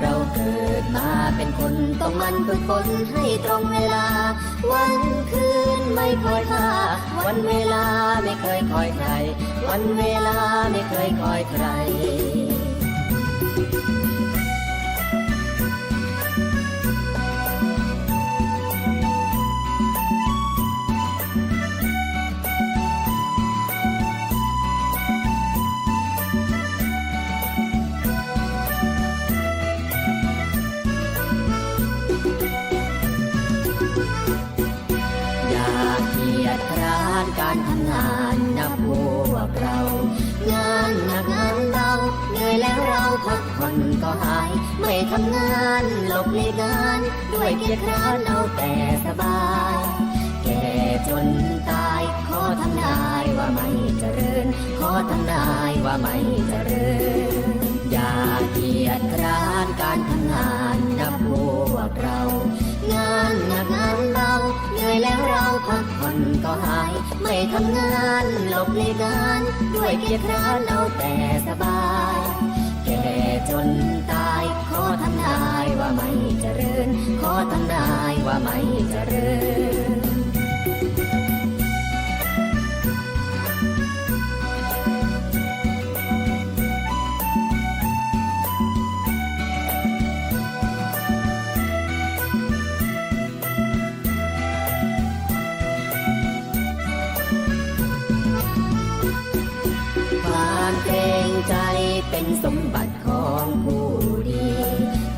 เราเกิดมาเป็นคนต้องมันฝึกฝนให้ตรงเวลา วันคืนไม่คอยท่าวันเวลาไม่เคยคอยใคร วันเวลาไม่เคยคอยใคร เกียจคร้านการทำงานนะพวกเรา งานหนักงานเบาเหนื่อยแล้วเราพักผ่อนก็หาย ไม่ทำงานหลบเลีกงาน ด้วยเกียจคร้านเอาแต่สบาย แก่จนตายขอทำนายว่าไม่เจริญ ขอทำนายว่าไม่เจริญ อย่าเกียจคร้านการทำ หาย ไม่ทำงานหลบเลีกงาน ด้วยเกียร์คร้านเอาแต่สบาย แก่จนตาย ขอทำนายว่าไม่เจริญ ขอทำนายว่าไม่เจริญ ความเกรงใจเป็นสมบัติของผู้ดี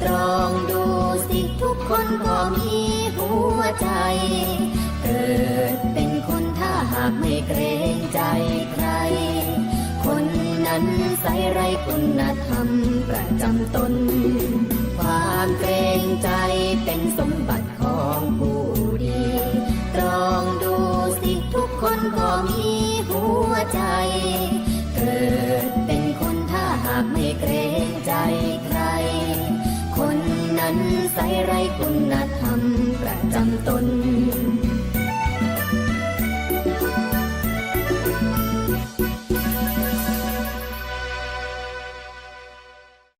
ตรองดูสิทุกคนก็มีหัวใจ เกิดเป็นคนถ้าหากไม่เกรงใจใคร คนนั้นใส่ไรคุณธรรมประจำตน ความเกรงใจเป็นสมบัติของผู้ดี ตรองดูสิทุกคนก็มีหัวใจ ใสไรคุณธรรมประจำตน